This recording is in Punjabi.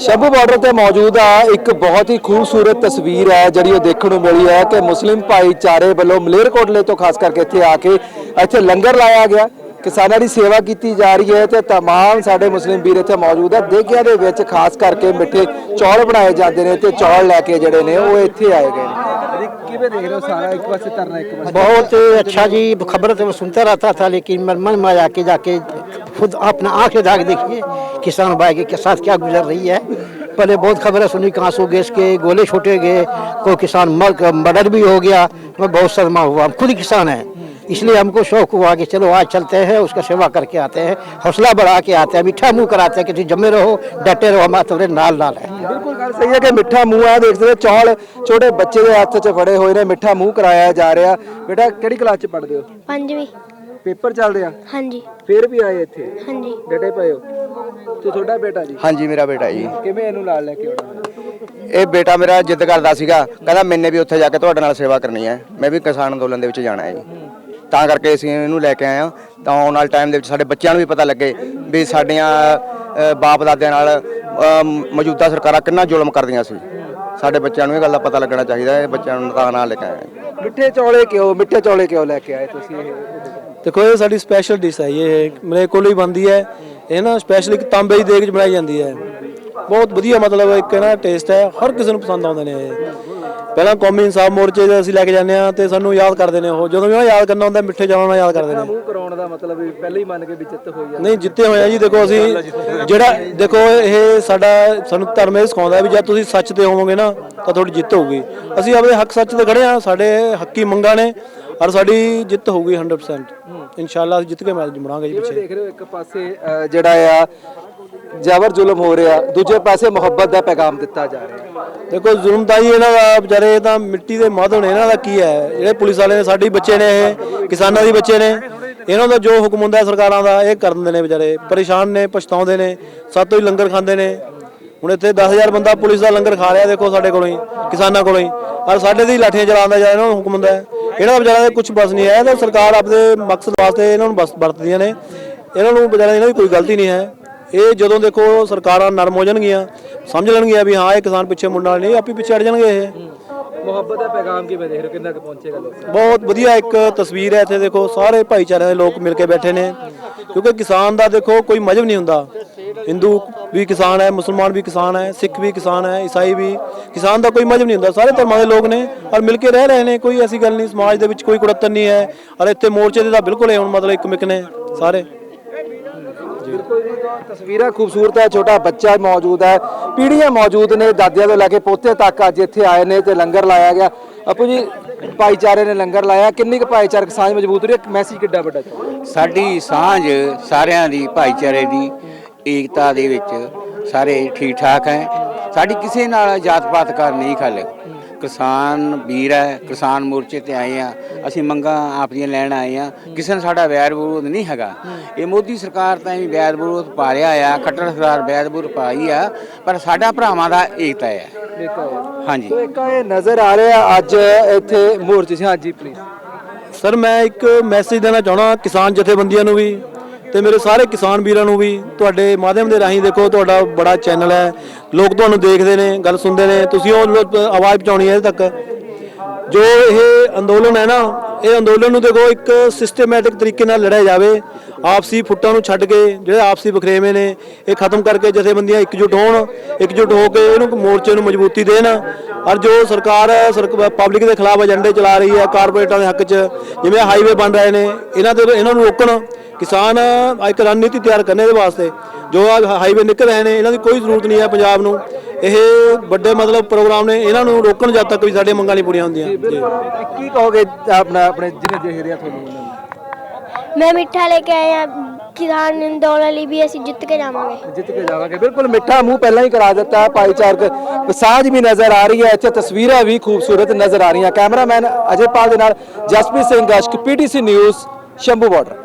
ਸ਼ੰਭੂ ਬਾਰਡਰ ਤੇ ਮੌਜੂਦ ਆ ਇੱਕ ਬਹੁਤ ਹੀ ਖੂਬਸੂਰਤ ਤਸਵੀਰ ਹੈ ਜਿਹੜੀ ਉਹ ਦੇਖਣ ਨੂੰ ਮਿਲੀ ਹੈ ਕਿ ਮੁਸਲਿਮ ਭਾਈਚਾਰੇ ਵੱਲੋਂ ਮਲੇਰਕੋਟਲੇ ਤੋਂ ਖਾਸ ਕਰਕੇ ਇੱਥੇ ਆ ਕੇ ਇੱਥੇ ਲੰਗਰ ਲਾਇਆ ਗਿਆ ਕਿਸਾਨਾਂ ਦੀ ਸੇਵਾ ਕੀਤੀ ਜਾ ਰਹੀ ਹੈ ਤੇ तमाम ਸਾਡੇ ਮੁਸਲਿਮ ਵੀਰ ਇੱਥੇ ਮੌਜੂਦ ਹੈ ਦੇਗਿਆਂ ਦੇ ਵਿੱਚ ਖਾਸ ਕਰਕੇ ਮਿੱਠੇ ਚੌਲ ਬਣਾਏ ਜਾਂਦੇ ਨੇ ਤੇ ਚੌਲ ਲੈ ਕੇ ਜਿਹੜੇ ਨੇ ਉਹ ਇੱਥੇ ਆਏ ਗਏ ਨੇ ਕਿਵੇਂ ਦੇਖ ਰਹੇ ਹੋ ਸਾਰਾ ਇੱਕ ਪਾਸੇ ਧਰਨਾ ਇੱਕ ਪਾਸੇ बहुत अच्छा जी खबर तो मैं सुनता रहता था लेकिन मन मन में जाके जाके खुद अपना आंख से जाके देखिए किसान भाई के साथ क्या गुजर रही है पहले बहुत खबरें सुनी कहाँ सो गैस के गोले छोटे गए कोई किसान मर मर्डर भी हो गया मैं बहुत शर्मा हुआ हम खुद किसान हैं इसलिए हमको शौक हुआ कि चलो आज चलते हैं उसका सेवा करके आते हैं हौसला बढ़ा के आते हैं मीठा मुंह कराते हैं कि तुम जमे रहो डटे रहो हमारे तुम्हारे नाल नाल है ਬਿਲਕੁਲ ਗੱਲ ਸਹੀ ਹੈ ਕਿ ਮਿੱਠਾ ਮੂੰਹ ਆ ਦੇਖ ਸਕਦੇ ਹੋ, ਚੌਲ ਛੋਟੇ ਬੱਚੇ ਦੇ ਹੱਥ 'ਚ ਫੜੇ ਹੋਏ ਨੇ ਮਿੱਠਾ ਮੂੰਹ ਕਰਾਇਆ ਜਾ ਰਿਹਾ ਬੇਟਾ ਕਿਹੜੀ ਕਲਾਸ 'ਚ ਪੜ੍ਹਦੇ ਹੋ ਪੰਜਵੀਂ ਪੇਪਰ ਚੱਲਦੇ ਆ ਹਾਂਜੀ। ਫੇਰ ਵੀ ਆਏ ਇੱਥੇ? ਹਾਂਜੀ। ਡਟੇ ਪਏ ਹੋ? ਤੇ ਤੁਹਾਡਾ ਬੇਟਾ ਜੀ? ਹਾਂਜੀ ਮੇਰਾ ਬੇਟਾ ਜੀ। ਕਿਵੇਂ ਇਹਨੂੰ ਨਾਲ ਲੈ ਕੇ ਆਉਣਾ? ਇਹ ਬੇਟਾ ਮੇਰਾ ਜਿੱਦ ਕਰਦਾ ਸੀਗਾ। ਕਹਿੰਦਾ ਮੈਨੇ ਵੀ ਉੱਥੇ ਜਾ ਕੇ ਤੁਹਾਡੇ ਨਾਲ ਸੇਵਾ ਕਰਨੀ ਹੈ। ਮੈਂ ਵੀ ਕਿਸਾਨ ਅੰਦੋਲਨ ਦੇ ਵਿੱਚ ਜਾਣਾ ਹੈ ਜੀ। ਤਾਂ ਕਰਕੇ ਅਸੀਂ ਇਹਨੂੰ ਲੈ ਕੇ ਆਏ ਹਾਂ। ਤਾਂ ਆਉਣ ਵਾਲੇ ਟਾਈਮ ਦੇ ਵਿੱਚ ਸਾਡੇ ਬੱਚਿਆਂ ਨੂੰ ਵੀ ਪਤਾ ਲੱਗੇ ਵੀ ਸਾਡੀਆਂ ਅ, ਬਾਪ ਦਾਦਿਆਂ ਨਾਲ ਅ, ਮੌਜੂਦਾ ਸਰਕਾਰਾਂ ਕਿੰਨਾ ਜ਼ੁਲਮ ਕਰਦੀਆਂ ਸੀ। ਸਾਡੇ ਬੱਚਿਆਂ ਨੂੰ ਇਹ ਗੱਲ ਦਾ ਪਤਾ ਲੱਗਣਾ ਚਾਹੀਦਾ ਹੈ। ਬੱਚਿਆਂ ਨੂੰ ਤਾਂ ਨਾਲ ਲੈ ਕੇ ਆਏ ਹਾਂ। ਮਿੱਠੇ ਚੌਲੇ ਕਿਉਂ ਮਿੱਠੇ ਚੌਲੇ ਕਿਉਂ ਲੈ ਕੇ ਆਏ ਤੁਸੀਂ ਇਹ। ਦੇਖੋ, ਇਹ ਸਾਡੀ ਸਪੈਸ਼ਲ ਡਿਸ਼ ਹੈ ਇਹ ਮੇਰੇ ਕੋਲ ਹੀ ਬਣਦੀ ਹੈ। ਇਹ ਨਾ ਸਪੈਸ਼ਲ ਇੱਕ ਤਾਂਬੇ ਦੀ ਦੇਗ 'ਚ ਬਣਾਈ ਜਾਂਦੀ ਹੈ। ਬਹੁਤ ਵਧੀਆ ਮਤਲਬ ਇੱਕ ਨਾ ਟੇਸਟ ਹੈ ਹਰ ਕਿਸੇ ਨੂੰ ਪਸੰਦ ਆਉਂਦੇ ਨੇ ਇਹ। ਪਹਿਲਾਂ ਕੌਮੀ ਇਨਸਾਫ ਮੋਰਚੇ ਦੇ ਅਸੀਂ ਲੈ ਕੇ ਜਾਂਦੇ ਆ ਤੇ ਸਾਨੂੰ ਯਾਦ ਕਰਦੇ ਨੇ ਉਹ ਜਦੋਂ ਵੀ ਉਹ ਯਾਦ ਕਰਨਾ ਹੁੰਦਾ ਮਿੱਠੇ ਚਾਵਲਾਂ ਨਾਲ ਯਾਦ ਕਰਦੇ ਨੇ। ਮੂੰਹ ਕਰਾਉਣ ਦਾ ਮਤਲਬ ਵੀ ਪਹਿਲਾਂ ਹੀ ਮੰਨ ਕੇ ਵੀ ਜਿੱਤ ਹੋਈ ਆ। ਨਹੀਂ ਜਿੱਤੇ ਹੋਏ ਆ ਜੀ ਦੇਖੋ ਅਸੀਂ ਜਿਹੜਾ ਦੇਖੋ ਇਹ ਸਾਡਾ ਸਾਨੂੰ ਧਰਮ ਇਹ ਸਿਖਾਉਂਦਾ ਵੀ ਜਦ ਤੁਸੀਂ ਸੱਚ ਤੇ ਹੋਵੋਗੇ ਨਾ ਤਾਂ ਤੁਹਾਡੀ ਜਿੱਤ ਹੋਊਗੀ। ਅਸੀਂ ਆਪਣੇ ਹੱਕ ਸੱਚ ਤੇ ਖੜੇ ਆ ਸਾਡੇ ਹੱਕੀ ਮੰਗਾਂ ਨੇ ਔਰ ਸਾਡੀ ਜਿੱਤ ਹੋਊਗੀ 100% ਇਨਸ਼ਾਅੱਲਾ ਅਸੀਂ ਜਿੱਤ ਕੇ ਮੈਚ ਜਿਮੜਾਂਗੇ ਜੀ ਪਿੱਛੇ। ਦੇਖ ਰਹੇ ਹੋ ਇੱਕ ਪਾਸੇ ਅ, ਜਿਹੜਾ ਆ ਜ਼ਬਰ ਜ਼ੁਲਮ ਹੋ ਰਿਹਾ, ਦੂਜੇ ਪਾਸੇ ਮੁਹੱਬਤ ਦਾ ਪੈਗਾਮ ਦਿੱਤਾ ਜਾ ਰਿਹਾ। ਦੇਖੋ ਜ਼ੁਲਮ ਤਾਂ ਜੀ ਇਹਨਾਂ ਦਾ, ਵਿਚਾਰੇ ਤਾਂ ਮਿੱਟੀ ਦੇ ਮਾਧਵ ਨੇ ਇਹਨਾਂ ਦਾ ਕੀ ਹੈ? ਜਿਹੜੇ ਪੁਲਿਸ ਵਾਲੇ ਨੇ, ਸਾਡੇ ਬੱਚੇ ਨੇ ਇਹ, ਕਿਸਾਨਾਂ ਦੇ ਬੱਚੇ ਨੇ। ਇਹਨਾਂ ਦਾ ਜੋ ਹੁਕਮ ਹੁੰਦਾ ਸਰਕਾਰਾਂ ਦਾ, ਇਹ ਕਰ ਦਿੰਦੇ ਨੇ ਵਿਚਾਰੇ। ਪਰੇਸ਼ਾਨ ਨੇ, ਪਛਤਾਉਂਦੇ ਨੇ ਸਾਤੋਂ ਹੀ ਲੰਗਰ ਖਾਂਦੇ ਨੇ। ਹੁਣ ਇੱਥੇ 10000 ਬੰਦਾ ਪੁਲਿਸ ਦਾ ਲੰਗਰ ਖਾ ਰਿਹਾ, ਦੇਖੋ ਸਾਡੇ ਕੋਲੋਂ ਹੀ, ਕਿਸਾਨਾਂ ਕੋਲੋਂ ਹੀ। ਔਰ ਸਾਡੇ ਦੀ ਲਾਠੀਆਂ ਚਲਾਉਂਦਾ ਜਾ ਇਹਨਾਂ ਨੂੰ ਹੁਕਮ ਹੁੰਦਾ ਇਹਨਾਂ ਦਾ ਵਿਚਾਰਾ ਕੁਝ ਬਸ ਨਹੀਂ ਹੈ। ਤਾਂ ਸਰਕਾਰ ਆਪਣੇ ਮਕਸਦ ਵਾਸਤੇ ਇਹਨਾਂ ਨੂੰ ਬਸ, ਵਰਤਦੀਆਂ ਨੇ। ਇਹਨਾਂ ਨੂੰ ਵਿਚਾਰਾ ਇਹਨਾਂ ਦੀ ਕੋਈ ਗਲਤੀ ਨਹੀਂ ਹੈ। ਇਹ ਜਦੋਂ ਦੇਖੋ ਸਰਕਾਰਾਂ ਨਰਮ ਹੋ ਜਾਣਗੀਆਂ ਸਮਝ ਲੈਣਗੀਆਂ ਵੀ ਹਾਂ ਇਹ ਕਿਸਾਨ ਪਿੱਛੇ ਮੁੰਡਾ ਨਹੀਂ ਆਪੇ ਪਿੱਛੇ ਹਟ ਜਾਣਗੇ ਇਹ। ਮੁਹੱਬਤ ਦਾ ਪੈਗਾਮ ਕਿਵੇਂ ਦੇਖ ਰਹੇ ਕਿੰਨਾ ਕੁ ਪਹੁੰਚੇਗਾ ਬਹੁਤ ਵਧੀਆ ਇੱਕ ਤਸਵੀਰ ਹੈ ਇੱਥੇ ਦੇਖੋ ਸਾਰੇ ਭਾਈਚਾਰਿਆਂ ਦੇ ਲੋਕ ਮਿਲ ਕੇ ਬੈਠੇ ਨੇ। ਕਿਉਂਕਿ ਕਿਸਾਨ ਦਾ ਦੇਖੋ ਕੋਈ ਮਜਬ ਨਹੀਂ ਹੁੰਦਾ। ਹਿੰਦੂ ਵੀ ਕਿਸਾਨ ਹੈ ਮੁਸਲਮਾਨ ਵੀ ਕਿਸਾਨ ਹੈ ਸਿੱਖ ਵੀ ਕਿਸਾਨ ਹੈ ਈਸਾਈ ਵੀ ਕਿਸਾਨ ਦਾ ਕੋਈ ਮਜਬ ਨਹੀਂ ਹੁੰਦਾ। ਸਾਰੇ ਧਰਮਾਂ ਦੇ ਲੋਕ ਨੇ ਔਰ ਮਿਲ ਕੇ ਰਹਿ ਰਹੇ ਨੇ ਕੋਈ ਐਸੀ ਗੱਲ ਨਹੀਂ ਸਮਾਜ ਦੇ ਵਿੱਚ ਕੋਈ ਕੁੜੱਤਨ ਨਹੀਂ ਹੈ। ਔਰ ਇੱਥੇ ਮੋਰਚੇ ਦੇ ਤਾਂ ਬਿਲਕੁਲ ਹੀ ਹੁਣ ਮਤਲਬ ਇੱਕ ਮਿਕ ਨੇ ਸਾਰੇ। ਬਿਲਕੁਲ ਜੀ, ਤਾਂ ਤਸਵੀਰਾਂ ਖੂਬਸੂਰਤ ਹੈ, ਛੋਟਾ ਬੱਚਾ ਮੌਜੂਦ ਹੈ, ਪੀੜ੍ਹੀਆਂ ਮੌਜੂਦ ਨੇ ਦਾਦਿਆਂ ਤੋਂ ਲੈ ਕੇ ਪੋਤੇ ਤੱਕ ਅੱਜ ਇੱਥੇ ਆਏ ਨੇ ਤੇ ਲੰਗਰ ਲਾਇਆ ਗਿਆ। ਆਪੂ ਜੀ, ਭਾਈਚਾਰੇ ਨੇ ਲੰਗਰ ਲਾਇਆ, ਕਿੰਨੀ ਕੁ ਭਾਈਚਾਰਕ ਸਾਂਝ ਮਜ਼ਬੂਤ ਰਹੀ ਹੈ? ਮੈਸੇਜ ਕਿੱਡਾ ਵੱਡਾ ਸਾਡੀ ਸਾਂਝ ਸਾਰਿਆਂ ਦੀ, ਭਾਈਚਾਰੇ ਦੀ, ਏਕਤਾ ਦੇ ਵਿੱਚ ਸਾਰੇ ਠੀਕ ਠਾਕ ਹੈ। ਸਾਡੀ ਕਿਸੇ ਨਾਲ ਜਾਤ ਪਾਤ ਕਰ ਨਹੀਂ ਖਲ। ਕਿਸਾਨ ਵੀਰ ਹੈ ਕਿਸਾਨ ਮੋਰਚੇ ਤੇ ਆਏ ਆ ਅਸੀਂ ਮੰਗਾਂ ਆਪਦੀਆਂ ਲੈਣ ਆਏ ਆ ਕਿਸੇ ਨਾਲ ਸਾਡਾ ਵੈਰ ਵਿਰੋਧ ਨਹੀਂ ਹੈਗਾ। ਇਹ ਮੋਦੀ ਸਰਕਾਰ ਤਾਂ ਵੀ ਵੈਰ ਵਿਰੋਧ ਪਾ ਰਿਹਾ ਆ ਖੱਟਰ ਸਰਕਾਰ ਵੈਰ ਵਿਰੋਧ ਪਾਈ ਆ ਪਰ ਸਾਡਾ ਭਰਾਵਾਂ ਦਾ ਏਕਤਾ ਹੈ। ਹਾਂਜੀ। ਸੋ ਇੱਕ ਇਹ ਨਜ਼ਰ ਆ ਰਿਹਾ ਅੱਜ ਇੱਥੇ ਮੋਰਚੇ ਸੀ ਹਾਂਜੀ ਪਲੀਜ਼ ਸਰ ਮੈਂ ਇੱਕ ਮੈਸੇਜ ਦੇਣਾ ਚਾਹਣਾ ਕਿਸਾਨ ਜਥੇਬੰਦੀਆਂ ਨੂੰ ਵੀ। ਤੇ ਮੇਰੇ ਸਾਰੇ ਕਿਸਾਨ ਵੀਰਾਂ ਨੂੰ ਵੀ ਤੁਹਾਡੇ ਮਾਧਿਅਮ ਦੇ ਰਾਹੀਂ ਦੇਖੋ, ਤੁਹਾਡਾ ਬੜਾ ਚੈਨਲ ਹੈ। ਲੋਕ ਤੁਹਾਨੂੰ ਦੇਖਦੇ ਨੇ, ਗੱਲ ਸੁਣਦੇ ਨੇ। ਤੁਸੀਂ ਉਹ ਆਵਾਜ਼ ਪਹੁੰਚਾਉਣੀ ਹੈ ਇਹਦੇ ਤੱਕ। ਜੋ ਇਹ ਅੰਦੋਲਨ ਹੈ ਨਾ, ਇਹ ਅੰਦੋਲਨ ਨੂੰ ਦੇਖੋ, ਇੱਕ ਸਿਸਟਮੈਟਿਕ ਤਰੀਕੇ ਨਾਲ ਲੜਿਆ ਜਾਵੇ। ਆਪਸੀ ਫੁੱਟਾਂ ਨੂੰ ਛੱਡ ਕੇ ਜਿਹੜੇ ਆਪਸੀ ਬਖਰੇਵੇਂ ਨੇ, ਇਹ ਖਤਮ ਕਰਕੇ ਜਥੇਬੰਦੀਆਂ ਇਕਜੁੱਟ ਹੋਣ, ਇਕਜੁੱਟ ਹੋ ਕੇ ਇਹਨੂੰ ਮੋਰਚੇ ਨੂੰ ਮਜ਼ਬੂਤੀ ਦੇਣ। ਔਰ ਜੋ ਸਰਕਾਰ ਪਬਲਿਕ ਦੇ ਖਿਲਾਫ ਏਜੰਡੇ ਚਲਾ ਰਹੀ ਹੈ ਕਾਰਪੋਰੇਟਾਂ ਦੇ ਹੱਕ 'ਚ। ਜਿਵੇਂ ਹਾਈਵੇ ਬਣ ਰਹੇ ਨੇ ਇਹਨਾਂ ਦੇ ਇਹਨਾਂ ਨੂੰ ਰੋਕਣ ਕਿਸਾਨ ਇੱਕ ਰਣਨੀਤੀ ਤਿਆਰ ਕਰਨੇ ਦੇ ਵਾਸਤੇ ਜੋ ਆ ਹਾਈਵੇ ਨਿਕਲ ਰਹੇ ਨੇ ਇਹਨਾਂ ਦੀ ਕੋਈ ਜ਼ਰੂਰਤ ਨਹੀਂ ਹੈ ਪੰਜਾਬ ਨੂੰ। ਇਹ ਵੱਡੇ ਮਤਲਬ ਪ੍ਰੋਗਰਾਮ ਨੇ ਇਹਨਾਂ ਨੂੰ ਰੋਕਣ ਜਦ ਤੱਕ ਵੀ ਸਾਡੀਆਂ ਮੰਗਾਂ ਨਹੀਂ ਪੂਰੀਆਂ ਹੁੰਦੀਆਂ। ਜੀ। ਕੀ ਕਹੋਗੇ ਆਪਣਾ ਆਪਣੇ ਜਿਹਨੇ ਦੇਖ ਰਿਹਾ ਤੁਹਾਨੂੰ? ਮੈਂ ਮਿੱਠਾ ਲੈ ਕੇ ਆਇਆ ਕਿਸਾਨ ਅੰਦੋਲਨ ਲਈ ਵੀ ਅਸੀਂ ਜਿੱਤ ਕੇ ਜਾਵਾਂਗੇ। ਜਿੱਤ ਕੇ ਜਾਵਾਂਗੇ। ਬਿਲਕੁਲ ਮਿੱਠਾ ਮੂੰਹ ਪਹਿਲਾਂ ਹੀ ਕਰਾ ਦਿੱਤਾ ਹੈ ਭਾਈਚਾਰਕ। ਸਾਂਝ ਵੀ ਨਜ਼ਰ ਆ ਰਹੀ ਹੈ। ਇੱਥੇ ਤਸਵੀਰਾਂ ਵੀ ਖੂਬਸੂਰਤ ਨਜ਼ਰ ਆ ਰਹੀਆਂ। ਕੈਮਰਾਮੈਨ ਅਜੇ ਪਾਲ ਦੇ ਨਾਲ Jaspreet Singh Gashak, PTC news, Shambhu border.